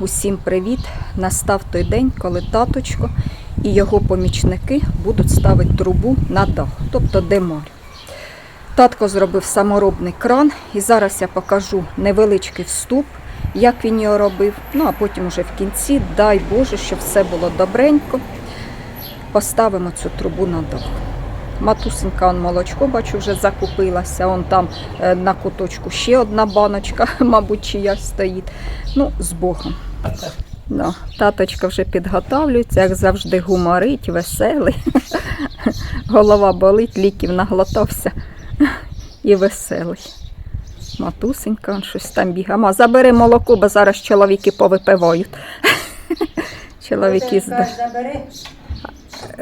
усім привіт! Настав той день, коли таточко і його помічники будуть ставити трубу на дах, тобто демар. Татко зробив саморобний кран, і зараз я покажу невеличкий вступ, як він його робив. Ну а потім уже в кінці, дай Боже, щоб все було добренько. Поставимо цю трубу на дах. Матусенька он молочко, бачу, вже закупилася. Он там е, на куточку ще одна баночка, мабуть, чиясь стоїть. Ну, з Богом. Да. Таточка вже підготовлюється, як завжди, гуморить, веселий. Голова болить, ліків наглотався і веселий. Матусенька, он щось там бігає. Ма, забери молоко, бо зараз чоловіки повипивають. Чоловіки зда.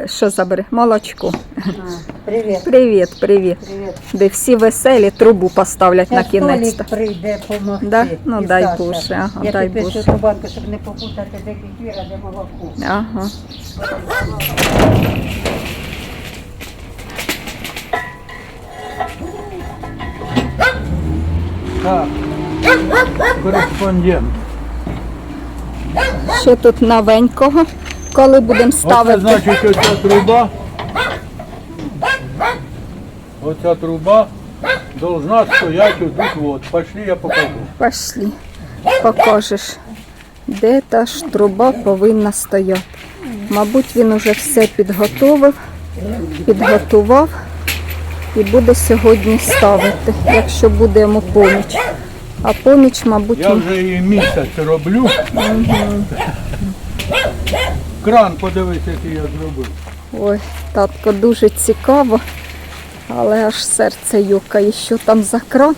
Що забери? Молочко. Привіт. Привіт, привіт. Привіт. Де всі веселі, трубу поставлять на кінець. Толік прийде помогти. Да? Ну, і дай Саша. Боже, ага, Я дай Боже. цю банку, щоб не попутати, де кефір, а де молоко. Ага. Так, кореспондент. Що тут новенького? Коли будемо Оце ставити? значить оця труба. Оця труба должна стоять отут вот. Пошли я покажу. Пошли. Покажеш, де та ж труба повинна стояти. Мабуть, він уже все підготовив, підготував і буде сьогодні ставити, якщо буде йому поміч. А поміч, мабуть, Я вже її місяць роблю. Кран, подивись, який я зробив. Ой, татко, дуже цікаво, але аж серце юкає, що там за кран.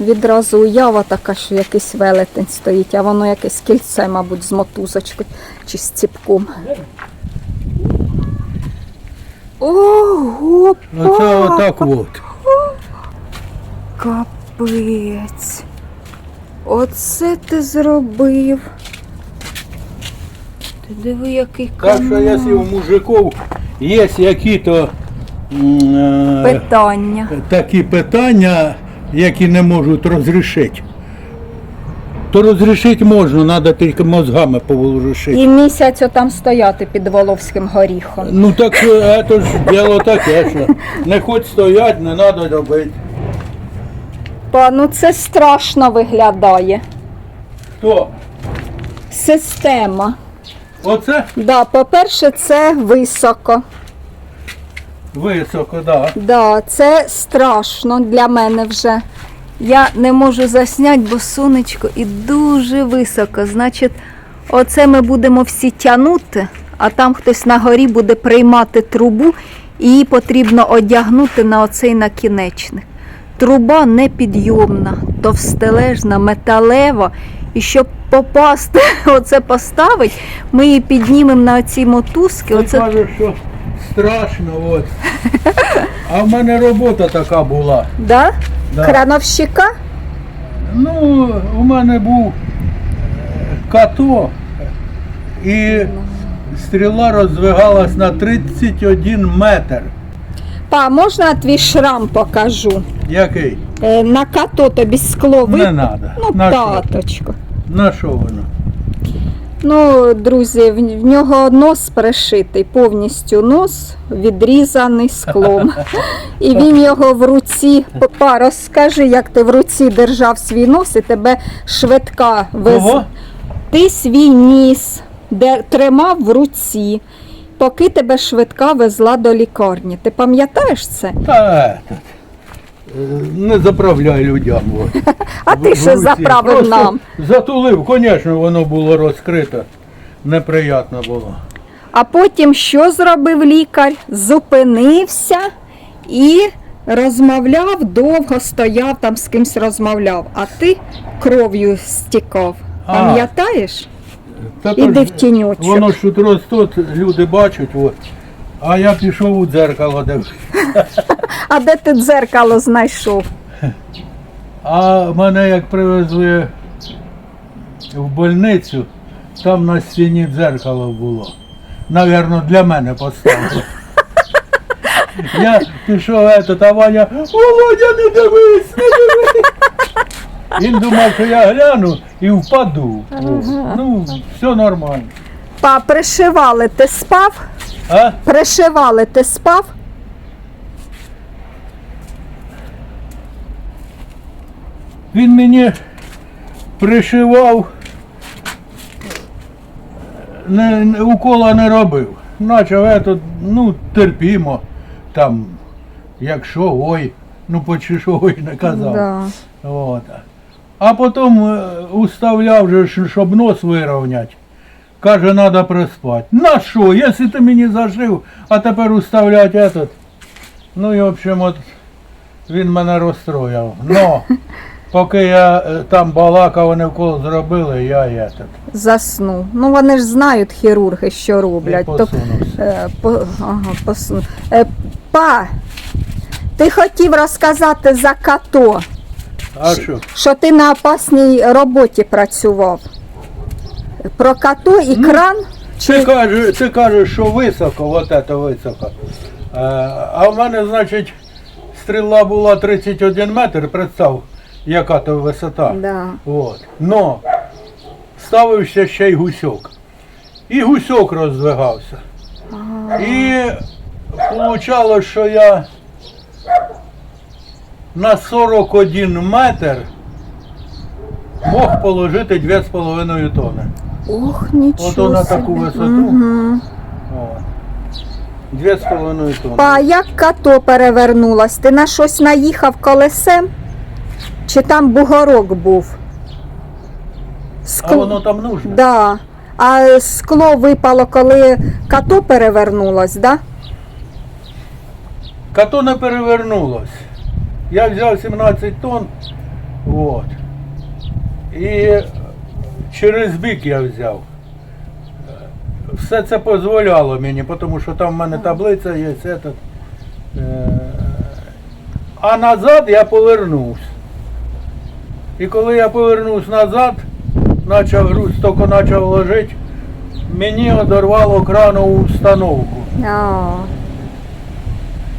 Відразу уява така, що якийсь велетень стоїть, а воно якесь кільце, мабуть, з мотузочкою чи з ціпком. Ого, Оце отак от. капець. Оце ти зробив. Диви, який Так що канал. якщо у мужиків є які-то м, е, Питання. такі питання, які не можуть розрішити, то розрішити можна, треба тільки мозгами поворушити. І місяць отам стояти під Воловським горіхом. Ну так це ж діло таке, що не хоч стоять, не треба робити. Па, ну це страшно виглядає. Хто? Система. Оце Да, по-перше, це високо. високо, так. Да, це страшно для мене вже. Я не можу засняти, бо сонечко і дуже високо. Значить, оце ми будемо всі тягнути, а там хтось на горі буде приймати трубу, і її потрібно одягнути на оцей накінечник. Труба непідйомна, товстележна, металева. І щоб попасти, оце поставити, ми її піднімемо на оці мотузки. Ти Оце кажеш, що страшно, от. А в мене робота така була. да? Да. крановщика. Ну, у мене був е, като і стріла роздвигалась на 31 метр. Па, можна твій шрам покажу? Який? Е, на като тобі скло ви... Не треба. Ну, на, що? таточко. На що воно? Ну, друзі, в, нього нос пришитий, повністю нос відрізаний склом. І він його в руці. Па, розкажи, як ти в руці держав свій нос і тебе швидка вез. Ти свій ніс де, тримав в руці, поки тебе швидка везла до лікарні. Ти пам'ятаєш це? Та, этот, е, не заправляй людям. От. А ти що заправив Просто нам? Затулив, звісно, воно було розкрите. Неприятно було. А потім що зробив лікар? Зупинився і розмовляв, довго стояв там з кимсь розмовляв, а ти кров'ю стікав. А. Пам'ятаєш? Та Іди то в тіньочок. Воно ж тут ростуть, люди бачать, от. А я пішов у дзеркало дивитися. А де ти дзеркало знайшов? А мене як привезли в больницю, там на стіні дзеркало було. Навірно, для мене поставили. Я пішов, этот, а Ваня, Володя, не дивись, не дивись. Він думав, що я гляну і впаду. О, Ну, все нормально. Па, пришивали, ти спав? А? Пришивали, ти спав? Він мені пришивав, не, не- укола не робив. Начав ето, ну, терпімо, там, якщо ой, ну почти що ой не казав. Да. От. А потім е, уставляв, же, щоб нос вирівняти. Каже, треба приспати. На що? Якщо ти мені зашив, а тепер уставлять этот. Ну і в общем, от він мене розстроїв. Но поки я е, там балакав, вони вкол зробили, я этот, Заснув. Ну вони ж знають хірурги, що і роблять. То, посунувся. е, по, ага, посну. Е, па, ти хотів розказати за като, А що? що ти на опасній роботі працював. Про като і Ну, кран? Ти кажеш, ти кажеш, що високо, от це високо. Е, А в мене, значить, стріла була 31 метр, представ, яка то висота. Да. От. Но ставився ще й гусьок. І гусьок роздвигався. І вийшло, що я на 41 метр мог положити 2,5 тонни. Ох, нічого. Ото на таку висоту. Мгм. От. Дві з половиною тонни. Па, як като перевернулась? Ти на щось наїхав колесем? Чи там бугорок був? А воно там нужно. Да. А скло випало, коли като перевернулось, да? Като не перевернулось. Я взяв 17 тонн. От. І через бік я взяв. Все це дозволяло мені, тому що там в мене таблиця є. Этот. Е, А назад я повернувся. І коли я повернувся назад, почав груз, тільки почав ложити, мені одорвало кранову установку.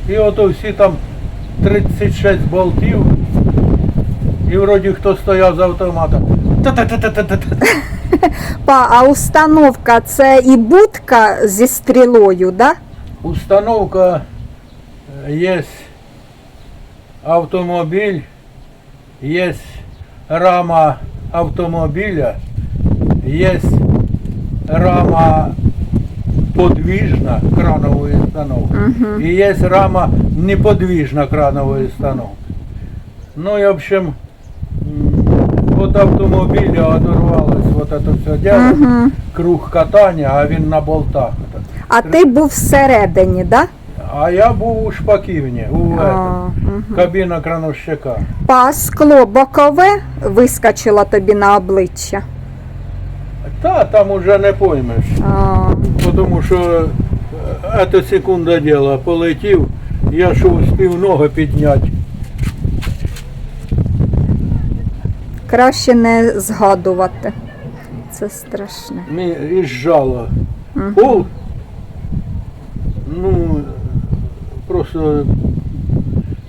І ото всі там 36 болтів. І вроді хто стояв з автомата. Та-та-та-та-та-та. Па, а установка це і будка зі стрілою, да? Установка е, є автомобіль, є рама автомобіля, є рама подвижна кранової установки. Угу. И есть рама неподвижно крановой установки. Ну и в общем, м, От автомобиля оторвалось вот это все дело, Угу. круг катания, а він на болтах. отак. А ти був всередині, да? А я був у шпаківні, у А, этом, мгм. кабіна крановщика. Па, скло бокове вискочило тобі на обличчя. Та там уже не поймеш, А, тому що це секунда діла, полетів, я що успів ноги підняти. Краще не згадувати. Це страшне. І зжало. Мгм. Пол. Ну, просто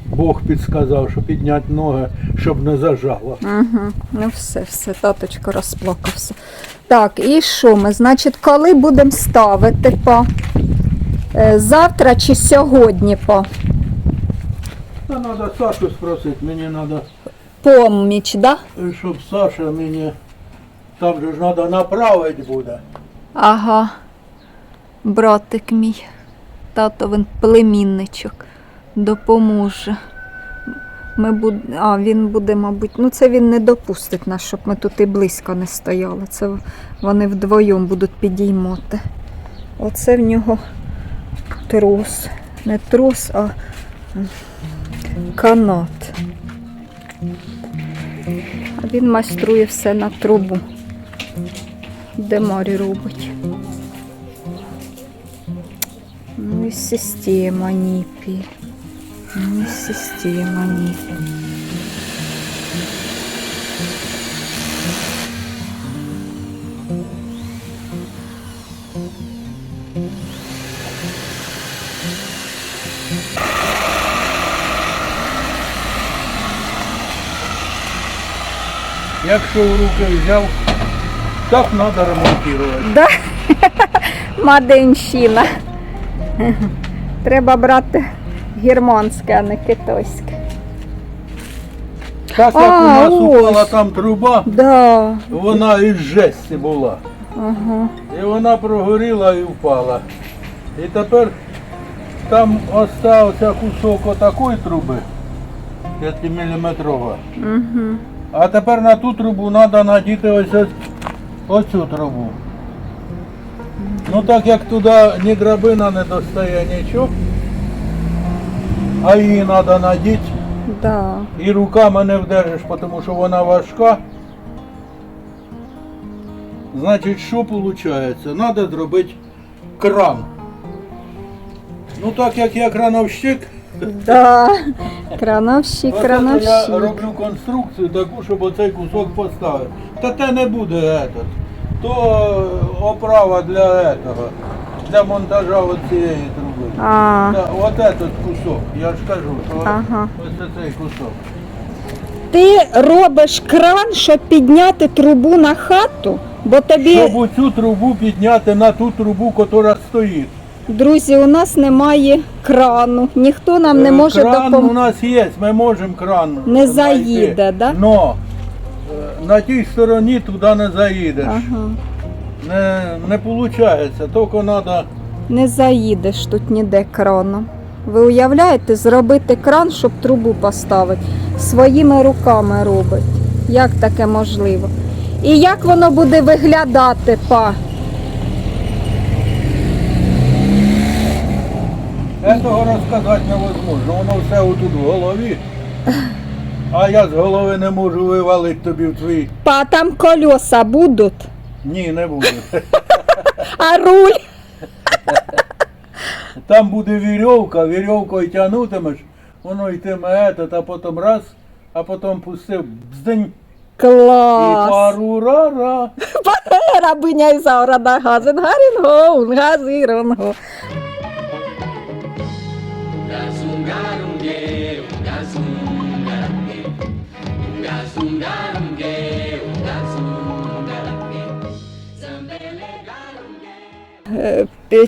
Бог підсказав, що підняти ноги, щоб не зажало. Угу. Ну все, все, таточко розплакався. Так, і що ми? Значить, коли будемо ставити по? Е, Завтра чи сьогодні по? Та треба Сашу спросити, мені треба, Поміч, да? щоб Саша мені там же ж треба направити буде. Ага. Братик мій. Тато він племінничок. Допоможе. Ми буд... А, він буде, мабуть, ну це він не допустить нас, щоб ми тут і близько не стояли. Це вони вдвоєм будуть підіймати. Оце в нього трос. Не трос, а канат. А він майструє все на трубу. Де морі робить. Ну і система ніпі. Ну і система ніпі. Якщо в руки взяв, так треба ремонтувати. Да? Маденщина. Треба брати германське, а не китайське. Так як А, у нас ось. упала там труба, Да. вона із жесті була. Ага. І вона прогоріла і впала. І тепер там остався кусок отакої труби, 5-мм. Угу. А тепер на ту трубу треба надіти ось ось- оцю трубу. Ну так як туди ні драбина не достає нічого, а її треба надіти, Да. і руками не вдержиш, тому що вона важка. Значить, що виходить? Треба зробити кран. Ну так як я крановщик, Да. Крановщик, оце то я крановщик. роблю конструкцію таку, щоб оцей кусок поставити. Та те не буде этот. То оправа для этого, для монтажа оцієї труби. А, Та, от этот кусок, я ж кажу, що Ага. ось цей кусок. ти робиш кран, щоб підняти трубу на хату, бо тобі, Щоб оцю трубу підняти на ту трубу, яка стоїть. друзі, у нас немає крану. Ніхто нам не Е, може кран у нас є, ми можемо кран. Не знайти. заїде, да? Но е, на тій стороні туди не заїдеш. Ага. Не, не виходить, тільки треба. Не заїдеш тут ніде краном. Ви уявляєте, зробити кран, щоб трубу поставити. Своїми руками робить. Як таке можливо? І як воно буде виглядати, па? Цього розказати невозможно. Воно все отут в голові. А я з голови не можу вивалити тобі в твій. Па, там колеса будуть, Ні, не буде. а руль. Там буде вірьовка, вірьовкою тягнутимеш, воно йтиме этот, а потім раз, а потім пустив бздень і Клас. пару ра-ра. Рабиня Ізаура на газен гарінго,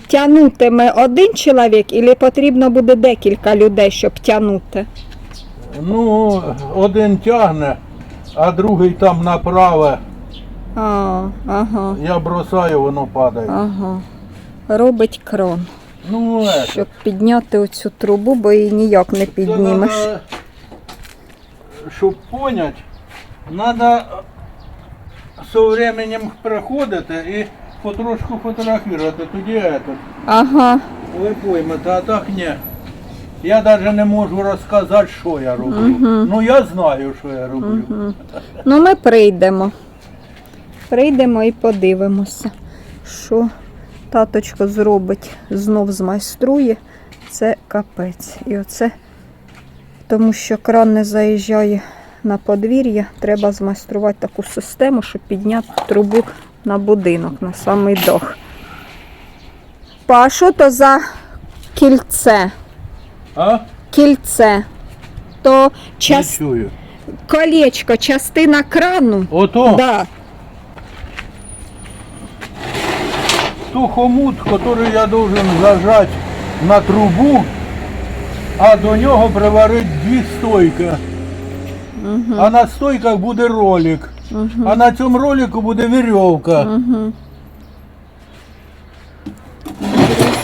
Тягнутиме один чоловік, і потрібно буде декілька людей, щоб тягнути? Ну, один тягне, а другий там направе. А, ага, Я бросаю, воно падає. ага. Робить крон, Ну, это. щоб підняти оцю трубу, бо її ніяк не піднімеш. надо, щоб понять, треба з временем приходити і потрошку фотографувати. Тоді этот, Ага, ви поймете, а так ні. Я навіть не можу розказати, що я роблю. Ну я знаю, що я роблю. ну ми прийдемо. Прийдемо і подивимося, що таточко зробить, знов змайструє. Це капець. І оце, тому що кран не заїжджає на подвір'я, треба змайструвати таку систему, щоб підняти трубу на будинок, на самий дах. Па, а що то за кільце? А? Кільце. То час... чую. колечко, частина крану. Ото Да. ту хомут, який я должен зажати на трубу, а до нього приварити дві стойки. А на стойках буде ролик. А на цьому ролику буде вірьовка.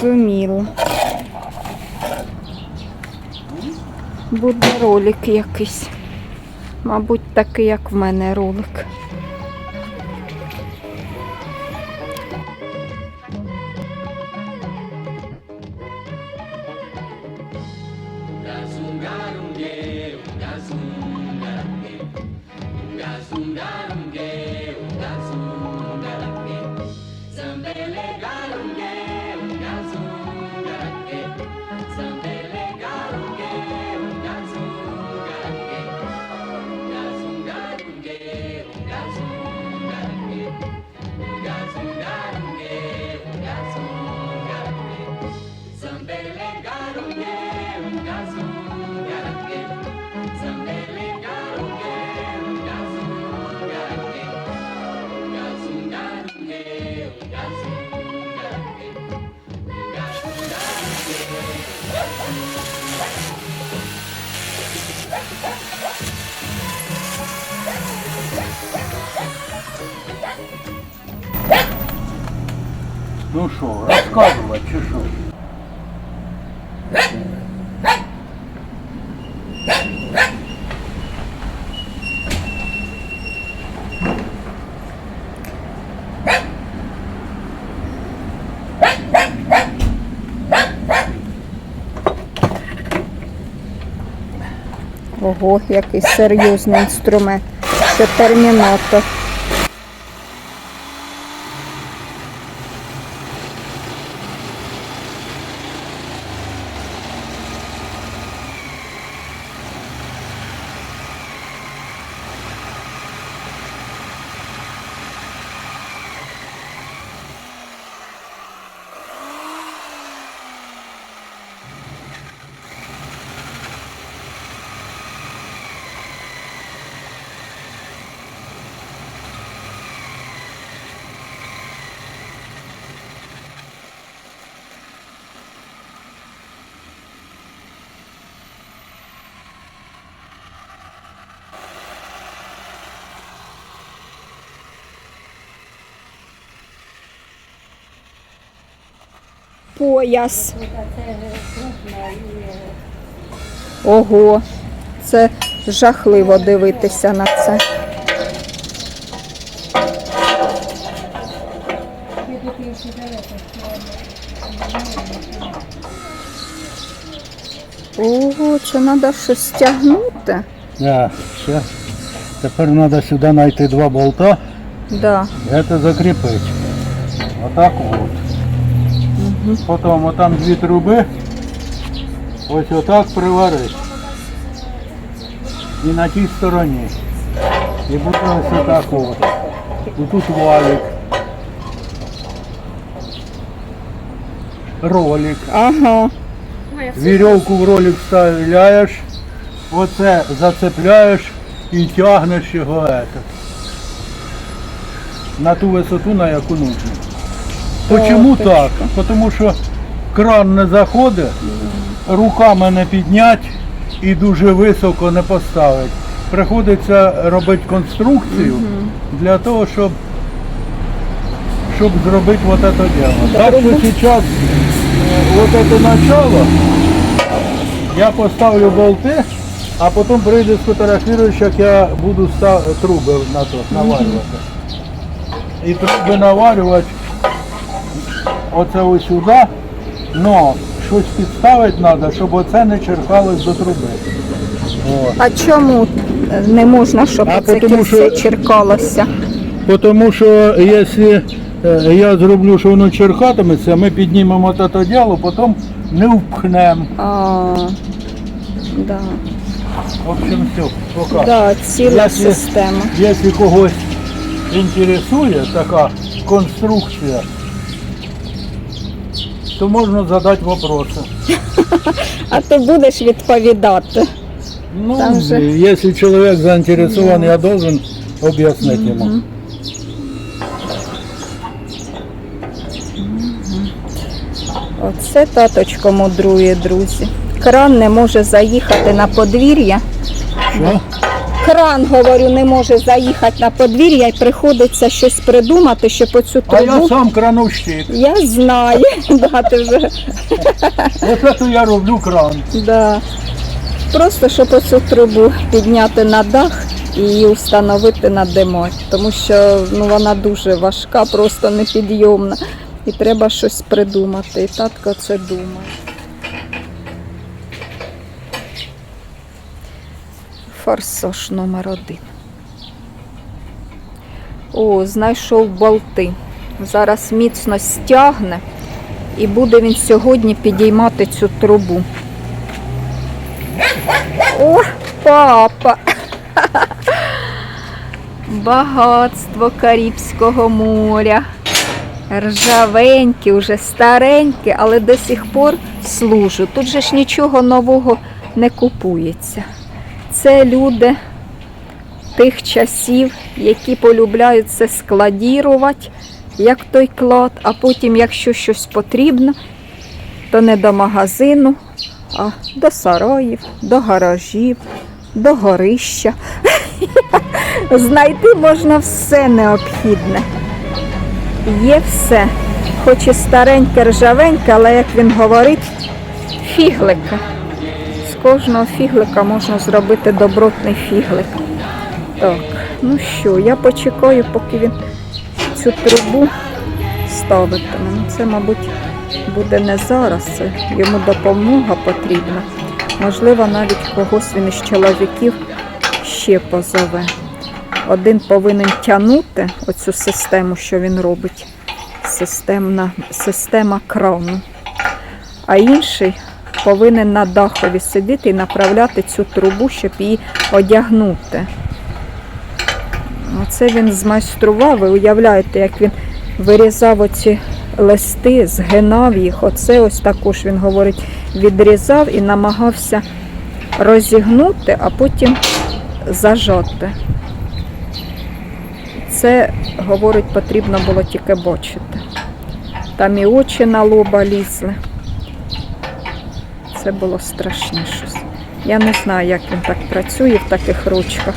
Зрозуміло. Буде ролик якийсь. Мабуть, такий, як в мене ролик. Ну що, розказувати чи що? Ого, який серйозний інструмент. Це термінатор. Пояс. Ого, це жахливо дивитися на це. Ого, це треба щось стягнути. Да, все. Тепер треба сюди знайти два болта Да. і це закріпити. Отак от. Потім отам дві труби. Ось отак приварити. І на тій стороні. І буде ось отак от. І тут валик. Ролик. Ага. Вірьовку в ролик вставляєш, оце зацепляєш і тягнеш його этот, на ту висоту, на яку нужно. Почому ти так? Тому що кран не заходить, руками не підняти і дуже високо не поставити. Приходиться робити конструкцію для того, щоб, щоб зробити вот это дело. Так що зараз вот это начало я поставлю болти, а потім прийде сфотографіруєш, як я буду ста- труби на то наварювати. І труби наварювати оце ось сюди, но щось підставити треба, щоб оце не черкалось до труби. О. А чому не можна, щоб А це кільце що- черкалося? Тому що якщо е, я зроблю, що воно черкатиметься, ми піднімемо це діло, потім не впхнемо. А, да. В общем, все, пока. Да, ціла система. Якщо когось інтересує така конструкція, то можна задати вопроси. А ти будеш відповідати. Ну, Там же- якщо чоловік заінтересований, я должен об'яснити йому. Оце таточко мудрує, друзі. Кран не може заїхати на подвір'я. Що? Кран, говорю, не може заїхати на подвір'я і приходиться щось придумати, щоб оцю А я трубу. сам крановщик. Я знаю, да, ти вже Ось це я роблю кран. Да. Просто щоб оцю трубу підняти на дах і її встановити на демарь. Тому що ну, вона дуже важка, просто непідйомна. І треба щось придумати. І татко це думає. Форсаж номер один. О, знайшов болти. Зараз міцно стягне і буде він сьогодні підіймати цю трубу. О, папа! Багатство Карибського моря. Ржавенькі, уже старенькі, але до сих пор служу. Тут же ж нічого нового не купується. Це люди тих часів, які полюбляють це складірувати, як той клад, а потім, якщо щось потрібно, то не до магазину, а до сараїв, до гаражів, до горища. Знайти можна все необхідне. Є все. Хоч і стареньке, ржавеньке, але як він говорить, фіглика. Кожного фіглика можна зробити добротний фіглик. Так, ну що, я почекаю, поки він цю трубу ставитиме. Ну, це, мабуть, буде не зараз, це йому допомога потрібна. Можливо, навіть когось він із чоловіків ще позове. Один повинен тягнути оцю систему, що він робить. Системна, система крану. А інший повинен на дахові сидіти і направляти цю трубу, щоб її одягнути. Оце він змайстрував. Ви уявляєте, як він вирізав оці листи, згинав їх. Оце ось також він говорить, відрізав і намагався розігнути, а потім зажати. Це, говорить, потрібно було тільки бачити. Там і очі на лоба лізли. Це було страшне щось. Я не знаю, як він так працює в таких ручках.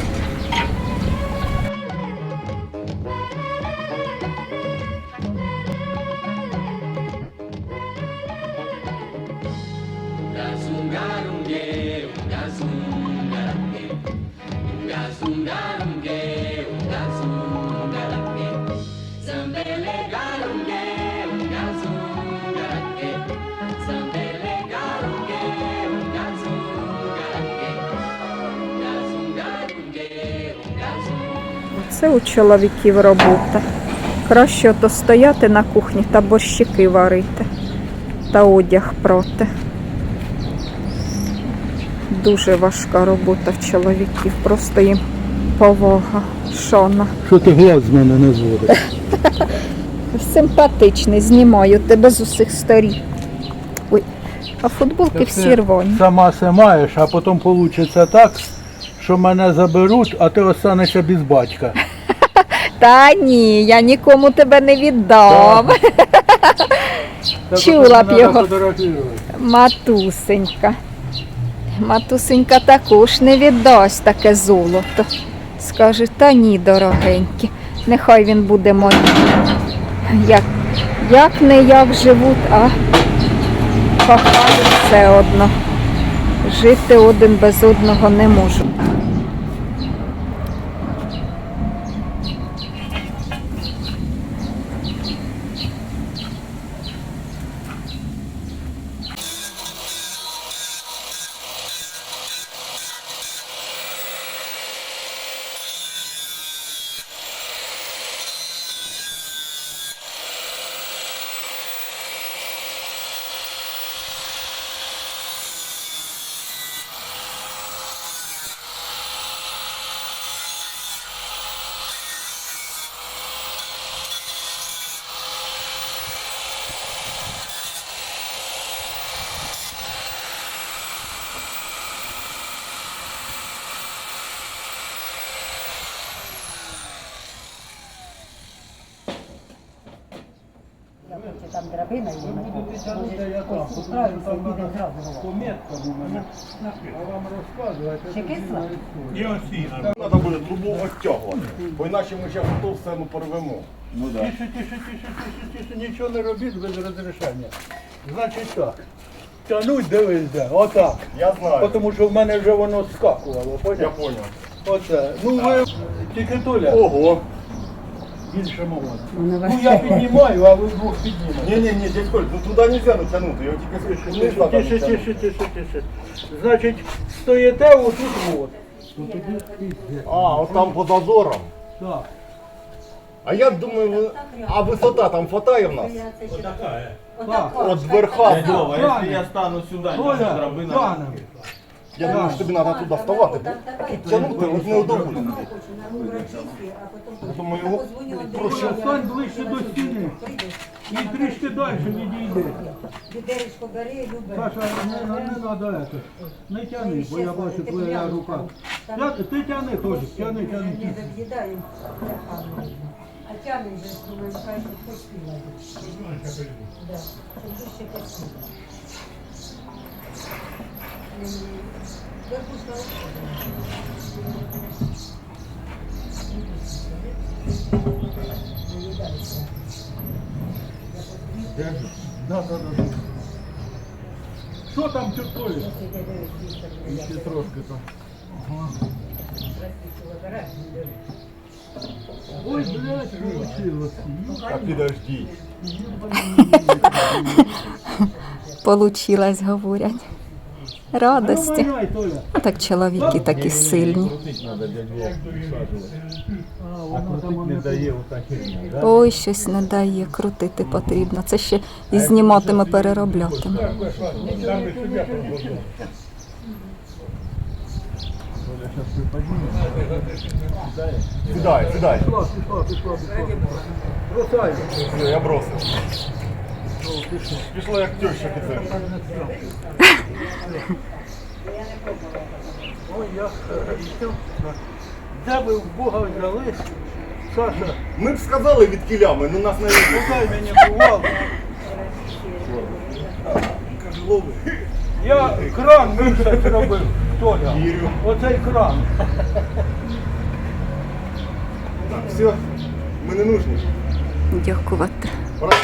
Чоловіків робота. Краще ото стояти на кухні та борщики варити та одяг проти. Дуже важка робота в чоловіків, просто їм повага, шана. Що ти глаз з мене не зводиш? Симпатичний, знімаю тебе з усіх сторін. Ой, а футболки всі рвані. Сама все маєш, а потім вийде так, що мене заберуть, а ти останешся без батька. Та ні, я нікому тебе не віддам. Чула б його. Матусенька. Матусенька також не віддасть таке золото. Скаже, та ні, дорогенькі, нехай він буде моїм. Як, як не як живуть, а кохають все одно. Жити один без одного не можуть. Я хочу там драбина і вона Я там, Ось устроївся і піде зразу. По меткам у мене. А вам розказувати. Ще кисла? Треба буде трубу оттягувати, бо іначе ми зараз ту сцену порвемо. Ну Тише, тише, тише, тише, тише, нічого не робіть без розрішення. Значить так. Тянуть, дивись, де, отак. Я знаю. Тому що в мене вже воно скакувало, Я поняв? поняв. Оце. Ну ви тільки Толя, Ого. Більше мова. Воно Ну я піднімаю, а ви двох піднімете. Ні, ні, ні, дядь Коль, ну туди не можна натягнути, його тільки Тише, вниз тише, тише, тише, тише. Значить, стоїте отут от. Ну. А, от там по зазорам. Так. А я думаю, ви- а висота там хватає в нас? Так. От верха. Лёва, если я стану сюда, Толя, наша драбина. Я думаю, що тобі треба туди вставати, бо тут тягнути от. Я думаю, його проще. Стань ближче до стіни. І трішки далі відійди. Відеречко бери, любе. Саша, не, не, не надо это. Не тяни, бо я бачу твоя рука. Я, ти тяни теж, тяни, Не тяни. зав'їдаємо. А тянем же, думаю, хай тут поспіла. Да, щоб дужче поспіла. Да, да, да. Що там тюркує? Ще трошки там. Ой, блядь, получилось. А підождіть. Получилось, говорять. Радості. А так чоловіки такі сильні. Ой, щось не дає, крутити потрібно. Це ще і зніматиме, перероблятиме. І. Сідай, сідай. Бросай. Я бросив. Пішло як теща під Ой, я хотів. Де ви в Бога взялись? Саша, Ми б сказали від кілями, ну нас не видно. дай мені бувало. Я кран менше зробив. Толя. Вірю. Оцей кран. Так, все, ми не нужні. Дякувати Пора.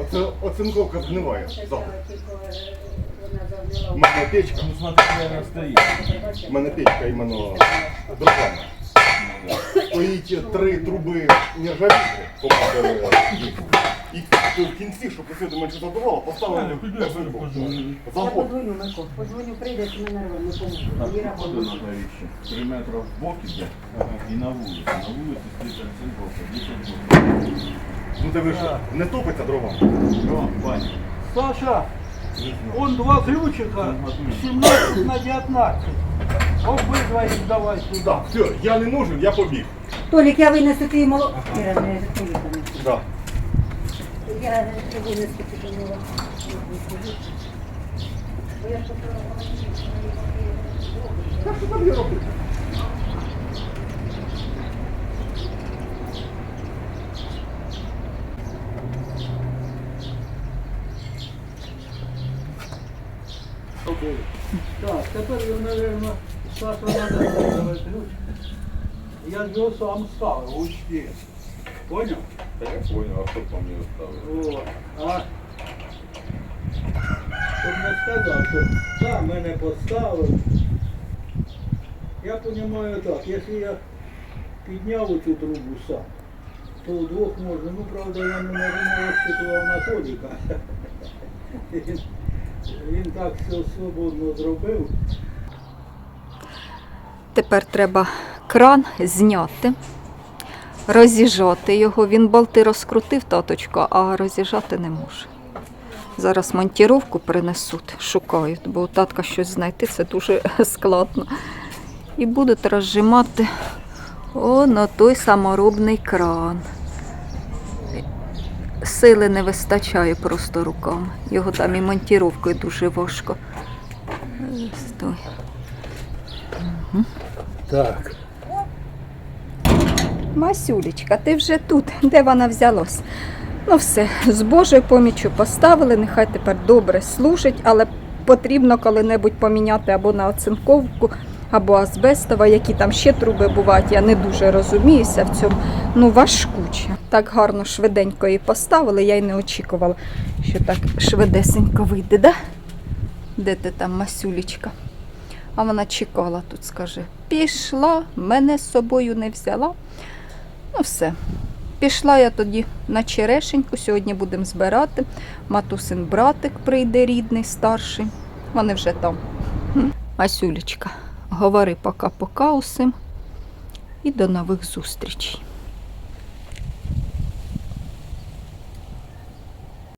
Оце оцинковка згниває. У мене печка. Ну смотри, наверное, стоит. У мене печка іменно дровами. Стоїть три труби нержавійки, попадали і в кінці, щоб усюди менше задувало, поставили оцинковку. Я Загод. подзвоню, Микол, подзвоню, прийде, і мене поможе. надо. Три метра в бок иде и на улицу. На улице стоит оцинковка. 10 бок. Ну ти ви що, не топиться дрова? О, Ваня. Саша, он два ключика, 17 на 19. Обидва їх давай сюди. Так, все, я не нужен, я побіг. Толік, я винесу твій молоко. Іра, не Толіка не. Да. Я не винесу твій молоко. Бо я ж Так що там я роблю? Так, тепер, мабуть, Саша треба ставити ключ. Я його сам ставив, учти. Поняв? Да я понял, а кто по мне оставил? О, а? Щоб не сказав, що сам мене поставив. Я розумію так, якщо я підняв цю трубу сам, то вдвох можна. Ну, правда, я не, не розчитував на Толіка. Він, він так все свободно зробив. Тепер треба кран зняти, розіжати його. Він болти розкрутив таточко, а розіжати не може. Зараз монтіровку принесуть, шукають, бо у татка щось знайти це дуже складно. І будуть розжимати о, на той саморобний кран. Сили не вистачає просто руками. Його там і монтіровкою дуже важко. Е, Стой. Так. Масюлечка, ти вже тут. Де вона взялась? Ну все, з Божою поміччю поставили, нехай тепер добре служить, але потрібно коли-небудь поміняти або на оцинковку, або азбестова, які там ще труби бувають. Я не дуже розуміюся в цьому. Ну, важкуче. Так гарно швиденько її поставили, я й не очікувала, що так швидесенько вийде, да? Де ти там, Масюлечка? А вона чекала тут, скаже, пішла, мене з собою не взяла. Ну все. Пішла я тоді на черешеньку, сьогодні будемо збирати. Матусин братик прийде рідний, старший. Вони вже там. Асюлечка, говори пока-пока усім і до нових зустрічей.